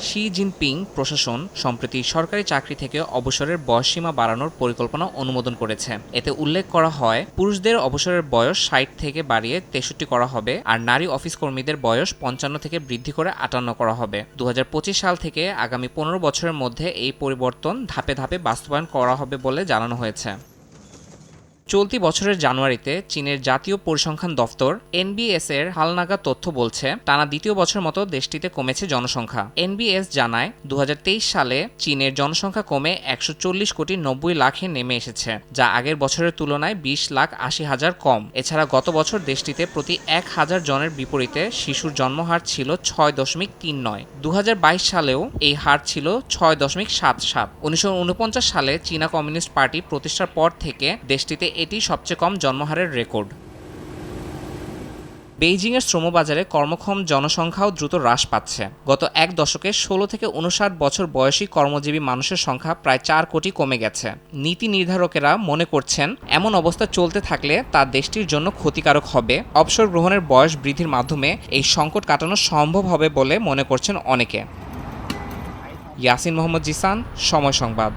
Xi Jinping প্রশাসন, সম্প্রতি সরকারি চাকরি থেকে অবসরের বয়সসীমা বাড়ানোর পরিকল্পনা অনুমোদন করেছে। এতে উল্লেখ করা হয়, পুরুষদের অবসরের বয়স ষাট থেকে বাড়িয়ে তেষট্টি করা হবে, আর নারী অফিস কর্মীদের বয়স পঞ্চান্ন থেকে বৃদ্ধি করে আটান্ন করা হবে। দু হাজার পঁচিশ সাল থেকে আগামী পনেরো বছরের মধ্যে এই পরিবর্তন ধাপে ধাপে বাস্তবায়ন করা হবে বলে জানানো হয়েছে। চলতি বছরের জানুয়ারিতে চীনের জাতীয় পরিসংখ্যান দফতর এনবিএস এর হালনাগা তথ্য বলছে, টানা দ্বিতীয় বছর মতো দেশটিতে কমেছে জনসংখ্যা। এনবিএস জানায় দু হাজার তেইশ সালে চীনের জনসংখ্যা কমে একশো চল্লিশ কোটি নব্বই লাখে নেমে এসেছে, যা আগের বছরের তুলনায় বিশ লাখ আশি হাজার কম। এছাড়া গত বছর দেশটিতে প্রতি এক হাজার জনের বিপরীতে শিশুর জন্মহার ছিল ছয় দশমিক তিন নয়। দু সালেও এই হার ছিল ছয় দশমিক সাত সাত। উনিশশো সালে চীনা কমিউনিস্ট পার্টি প্রতিষ্ঠার পর থেকে দেশটিতে এটি সবচেয়ে কম জন্মহারের রেকর্ড। বেইজিংয়ের শ্রমবাজারে কর্মক্ষম জনসংখ্যাও দ্রুত হ্রাস পাচ্ছে। গত এক দশকে ষোলো থেকে উনষাট বছর বয়সী কর্মজীবী মানুষের সংখ্যা প্রায় চার কোটি কমে গেছে। নীতি নির্ধারকেরা মনে করছেন, এমন অবস্থা চলতে থাকলে তা দেশটির জন্য ক্ষতিকারক হবে। অবসর গ্রহণের বয়স বৃদ্ধির মাধ্যমে এই সংকট কাটানো সম্ভব হবে বলে মনে করছেন অনেকে। ইয়াসিন মোহাম্মদ জিসান, সময় সংবাদ।